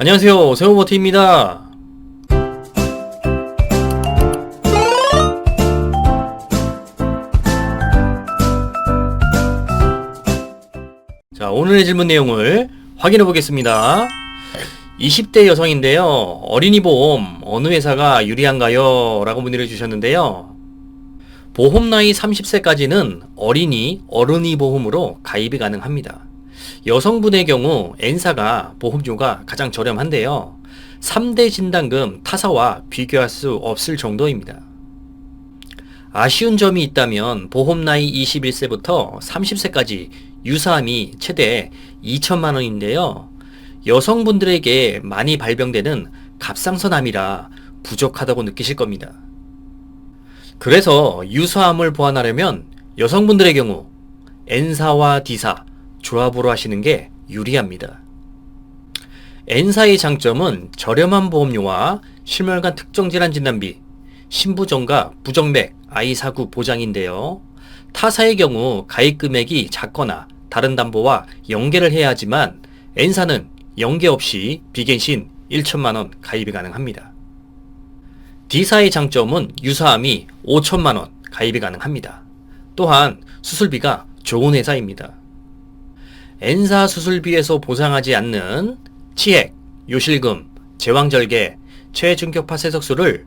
안녕하세요. 세호버티입니다. 자, 오늘의 질문 내용을 확인해 보겠습니다. 20대 여성인데요. 어린이 보험 어느 회사가 유리한가요? 라고 문의를 주셨는데요. 보험 나이 30세까지는 어린이, 어른이 보험으로 가입이 가능합니다. 여성분의 경우 N사가 보험료가 가장 저렴한데요. 3대 진단금 타사와 비교할 수 없을 정도입니다. 아쉬운 점이 있다면 보험 나이 21세부터 30세까지 유사함이 최대 2천만 원인데요. 여성분들에게 많이 발병되는 갑상선암이라 부족하다고 느끼실 겁니다. 그래서 유사함을 보완하려면 여성분들의 경우 N사와 D사 조합으로 하시는 게 유리합니다. N사의 장점은 저렴한 보험료와 실멸관 특정 질환 진단비, 신부정가, 부정맥, 아이 사구 보장인데요. 타사의 경우 가입 금액이 작거나 다른 담보와 연계를 해야 하지만 N사는 연계 없이 비갱신 1천만 원 가입이 가능합니다. D사의 장점은 유사함이 5천만 원 가입이 가능합니다. 또한 수술비가 좋은 회사입니다. N사 수술비에서 보상하지 않는 치액, 요실금, 제왕절개, 최중격파 세석술을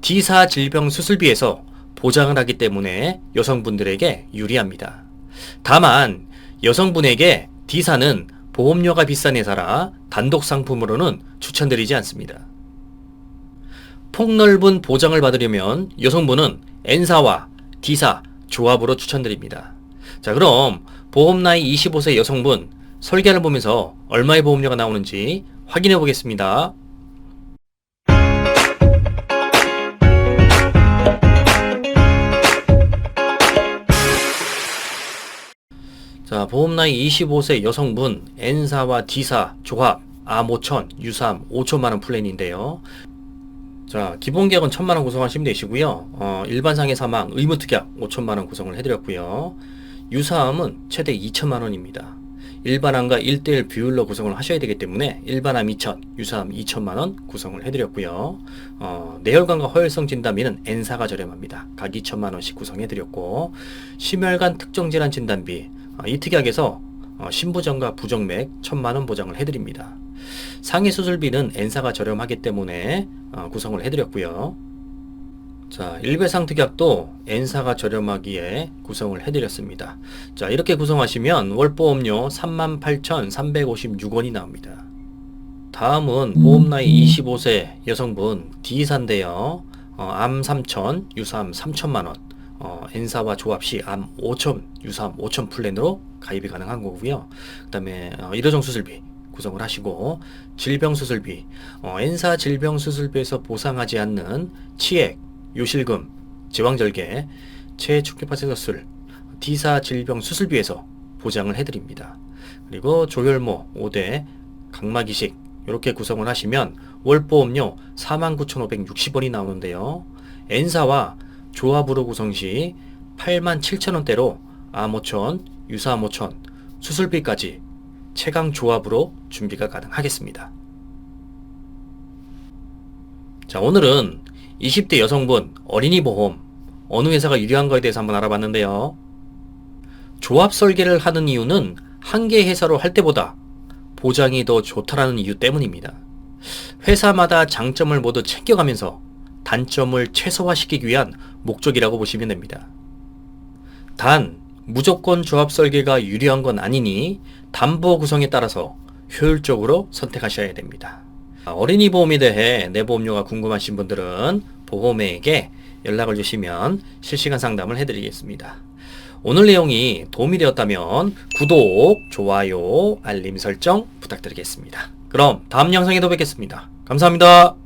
D사 질병 수술비에서 보장을 하기 때문에 여성분들에게 유리합니다. 다만 여성분에게 D사는 보험료가 비싼 회사라 단독 상품으로는 추천드리지 않습니다. 폭넓은 보장을 받으려면 여성분은 N사와 D사 조합으로 추천드립니다. 자, 그럼 보험 나이 25세 여성분 설계를 보면서 얼마의 보험료가 나오는지 확인해 보겠습니다. 자, 보험 나이 25세 여성분 N사와 D사 조합 암 5천, 유삼 5천만 원 플랜인데요. 자, 기본 계약은 1천만 원 구성하시면 되시고요. 어, 일반 상해 사망 의무 특약 5천만 원 구성을 해드렸고요. 유사암은 최대 2천만 원입니다. 일반암과 1대1 비율로 구성을 하셔야 되기 때문에 일반암 2천, 유사암 2천만 원 구성을 해드렸고요. 어, 뇌혈관과 허혈성 진단비는 N사가 저렴합니다. 각 2천만 원씩 구성해드렸고 심혈관 특정 질환 진단비 어, 이 특약에서 어, 신부정과 부정맥 1천만 원 보장을 해드립니다. 상해 수술비는 N사가 저렴하기 때문에 어, 구성을 해드렸고요. 자, 일배상 특약도 N사가 저렴하기에 구성을 해드렸습니다. 자, 이렇게 구성하시면 월보험료 38,356원이 나옵니다. 다음은 보험 나이 25세 여성분 D사인데요. 어, 암 3천, 유사암 3천만 원, 어, N사와 조합 시 암 5천, 유사암 5천 플랜으로 가입이 가능한 거고요. 그 다음에 어, 일회종 수술비 구성을 하시고 질병 수술비, 어, N사 질병 수술비에서 보상하지 않는 치액, 요실금, 최축계파 세서술, D사 질병 수술비에서 보장을 해드립니다. 그리고 조혈모 5대, 각막이식 이렇게 구성을 하시면 월보험료 49,560원이 나오는데요. N사와 조합으로 구성 시 87,000원대로 암 5천, 유사암 5천, 수술비까지 최강 조합으로 준비가 가능하겠습니다. 자, 오늘은 20대 여성분 어린이 보험 어느 회사가 유리한가에 대해서 한번 알아봤는데요. 조합 설계를 하는 이유는 한 개 회사로 할 때보다 보장이 더 좋다라는 이유 때문입니다. 회사마다 장점을 모두 챙겨가면서 단점을 최소화시키기 위한 목적이라고 보시면 됩니다. 단, 무조건 조합 설계가 유리한 건 아니니 담보 구성에 따라서 효율적으로 선택하셔야 됩니다. 어린이 보험에 대해 내 보험료가 궁금하신 분들은 보험회에게 연락을 주시면 실시간 상담을 해드리겠습니다. 오늘 내용이 도움이 되었다면 구독, 좋아요, 알림 설정 부탁드리겠습니다. 그럼 다음 영상에도 뵙겠습니다. 감사합니다.